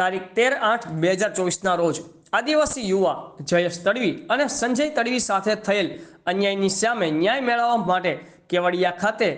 તારીખ તેર આઠ બે હજાર ચોવીસના રોજ આદિવાસી યુવા જયેશ તડવી અને સંજય તડવી સાથે થયેલ અન્યાયની સામે ન્યાય મેળવવા માટે કેવડિયા ખાતે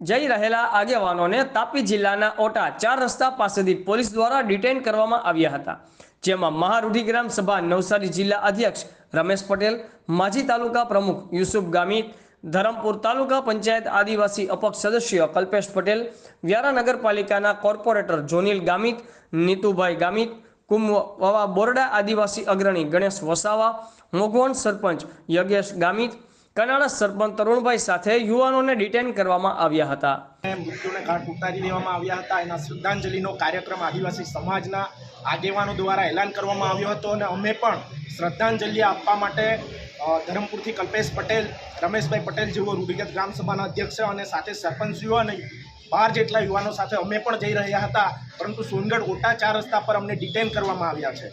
જઈ રહેલા આગેવાનોને તાપી જિલ્લાના ઓટા ચાર રસ્તા પાસેથી પોલીસ દ્વારા ડિટેન કરવામાં આવ્યા હતા, જેમાં મહારૂઢી ગ્રામ સભા નવસારી જિલ્લા અધ્યક્ષ રમેશ પટેલ, માજી તાલુકા પ્રમુખ યુસુફ ગામિત ધરમપુર તાલુકા પંચાયત આદિવાસી અપક્ષ સદસ્ય કલ્પેશ પટેલ, વ્યારા નગરપાલિકાના કોર્પોરેટર જોનિલ ગામિત, નીતુભાઈ ગામિત કુમવા બોરડા આદિવાસી અગ્રણી ગણેશ વસાવા, મોગવણ સરપંચ યજ્ઞેશ ગામિત કનાડા સરપંચ તરુણભાઈ સાથે યુવાનોને ડિટેન કરવામાં આવ્યા હતા. મૃત્યુને ઘાટ ઉતારી દેવામાં આવ્યા હતા. એના શ્રદ્ધાંજલિનો કાર્યક્રમ આદિવાસી સમાજના આગેવાનો દ્વારા એલાન કરવામાં આવ્યો હતો અને અમે પણ શ્રદ્ધાંજલિ આપવા માટે ધરમપુરથી કલ્પેશ પટેલ, રમેશભાઈ પટેલ જેવો રૂઢિગત ગ્રામસભાના અધ્યક્ષ અને સાથે સરપંચીઓ અને બાર જેટલા યુવાનો સાથે અમે પણ જઈ રહ્યા હતા. પરંતુ સોનગઢ ઓટા ચાર રસ્તા પર અમને ડિટેન કરવામાં આવ્યા છે.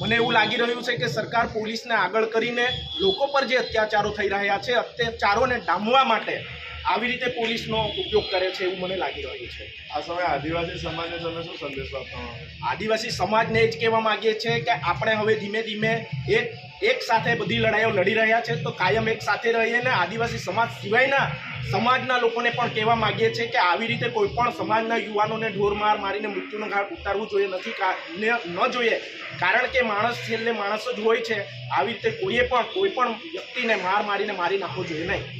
મને એવું લાગી રહ્યું છે કે સરકાર પોલીસને આગળ કરીને લોકો પર જે અત્યાચારો થઈ રહ્યા છે, અત્યાચારોને ડામવા માટે આવી રીતે પોલીસનો ઉપયોગ કરે છે એવું મને લાગી રહ્યું છે. આ સમયે આદિવાસી સમાજને તમે શું સંદેશો આપવા આદિવાસી સમાજને એ જ કહેવા માગીએ છીએ કે આપણે હવે ધીમે ધીમે એક એક સાથે બધી લડાઈઓ લડી રહ્યા છે તો કાયમ એક સાથે રહીએ ને આદિવાસી સમાજ સિવાયના સમાજના લોકોને પણ કહેવા માગીએ છીએ કે આવી રીતે કોઈ પણ સમાજના યુવાનોને ઢોર માર મારીને મૃત્યુનો ઘાટ ઉતારવું જોઈએ નથી ન જોઈએ. કારણ કે માણસ છેલ્લે માણસ જ હોય છે. આવી રીતે કોઈએ પણ કોઈ પણ વ્યક્તિને માર મારીને મારી નાખવો જોઈએ નહીં.